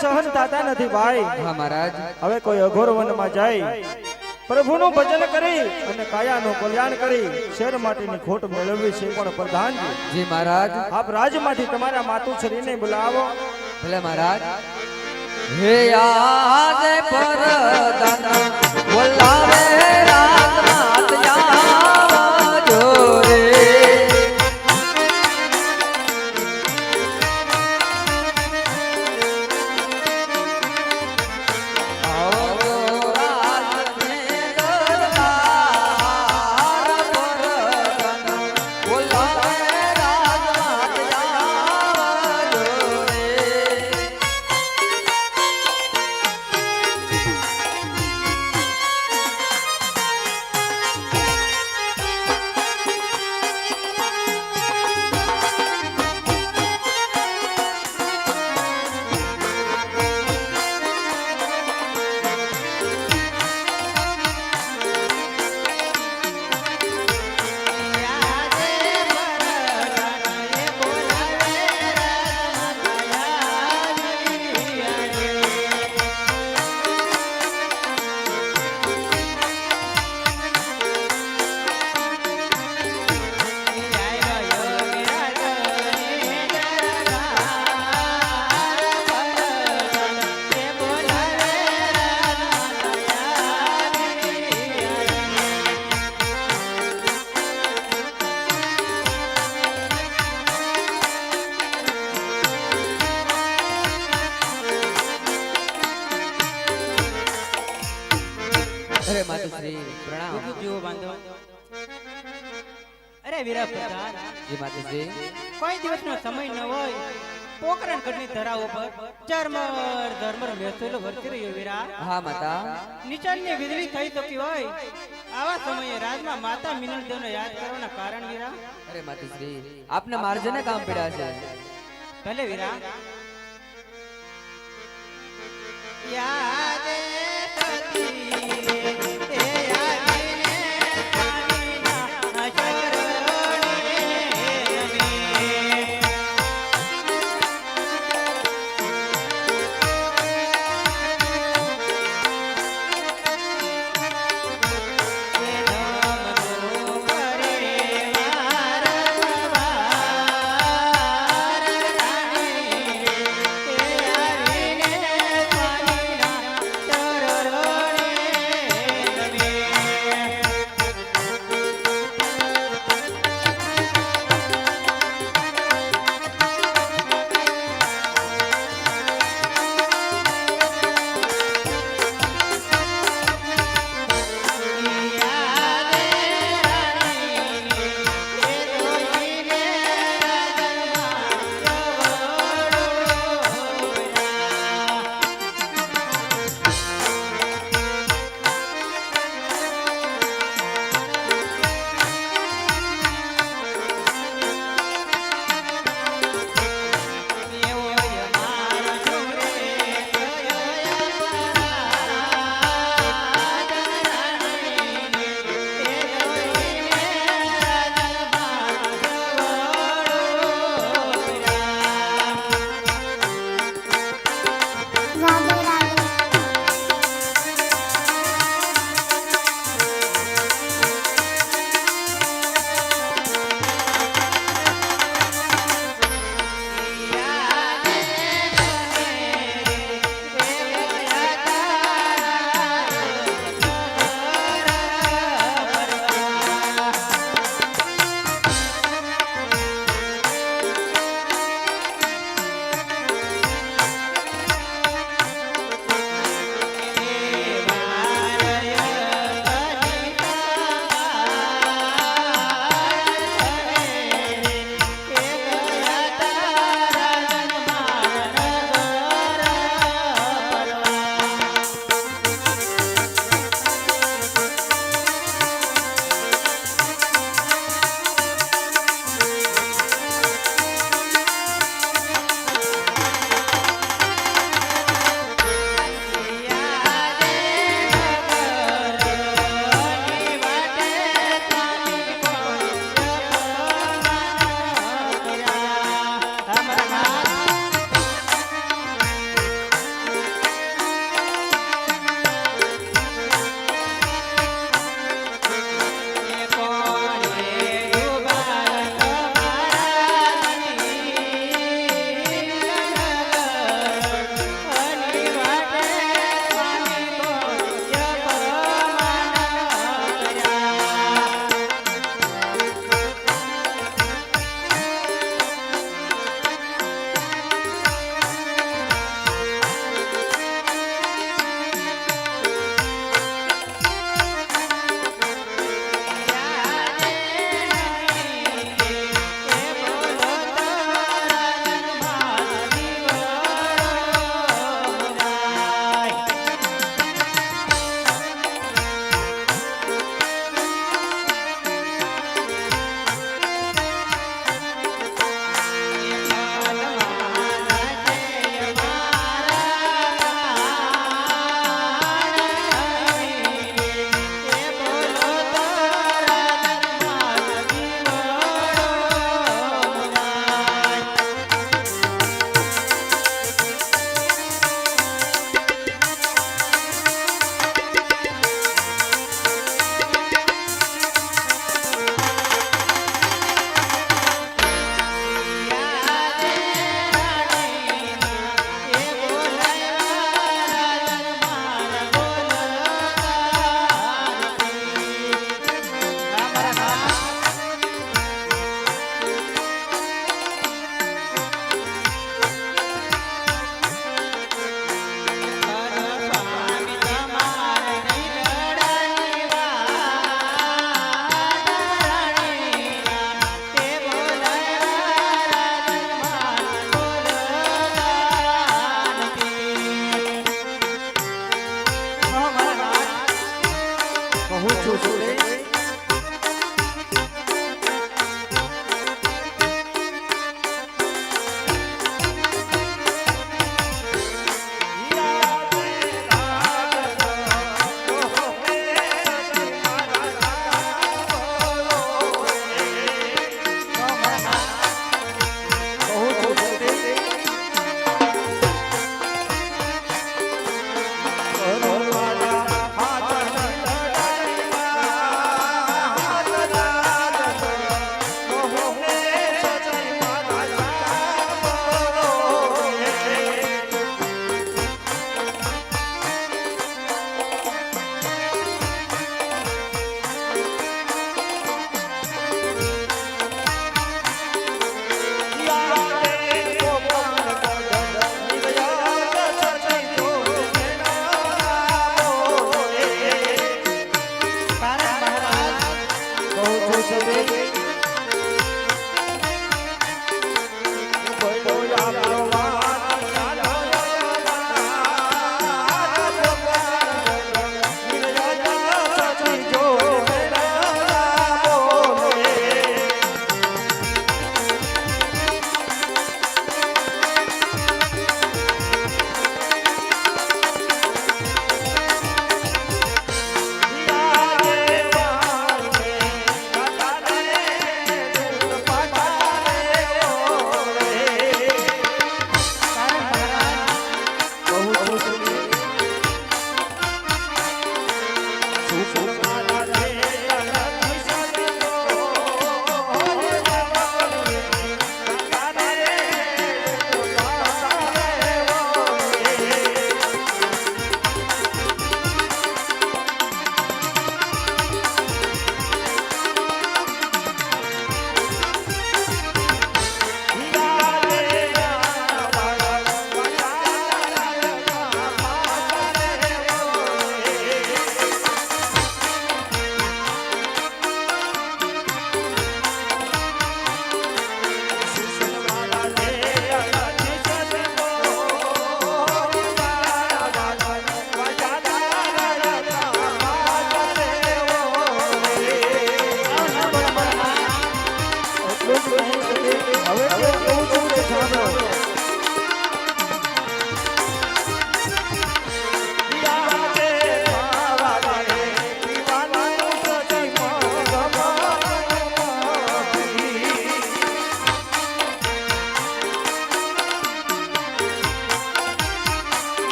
સહન થતા નથી ભાઈ. હા મહારાજ. હવે કોઈ અઘોર વનમાં જાય. પ્રભુનું ભજન કરી અને કાયાનું કલ્યાણ કરી શેર માટેની ખોટ મેળવવી છે પણ પ્રધાનજી જી મહારાજ. આપ રાજમાંથી તમારા માતુશ્રીને બોલાવો. ભલે મહારાજ. હે આજ પરદાના અરે માતુશ્રી પ્રણામ. જીવો બાંધો અરે વીરા પ્રધાન જી માતુશ્રી કોઈ દિવસનો સમય ન હોય. પોકરણ ગઢની ધરા ઉપર ચરમર ધર્મર મેસેલો વર્તી રહ્યો વીરા. હા માતા. નિચાનની વીજળી થઈ ચૂકી હોય. આવા સમયે રાજમાં માતા મિનલ દેવને યાદ કરવાના કારણ વીરા? અરે માતુશ્રી આપને માર્જને કામ પડ્યા છે. ભલે વીરા. યાદ છું. સુરેશ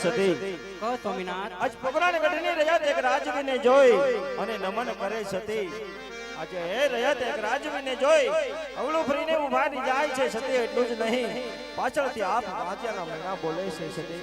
કહો સ્વામિનાથ આજ પોકરાણ ગઢની રજત એક રાજવીને જોઈ અને નમન કરે સતી. આજે હે રજત એક રાજવીને જોઈ અવળું ફરીને ઉભારી જાય છે સતી એટલું જ નહીં. પાછળથી આપ વાંચ્યાના મહિના બોલે છે સતી.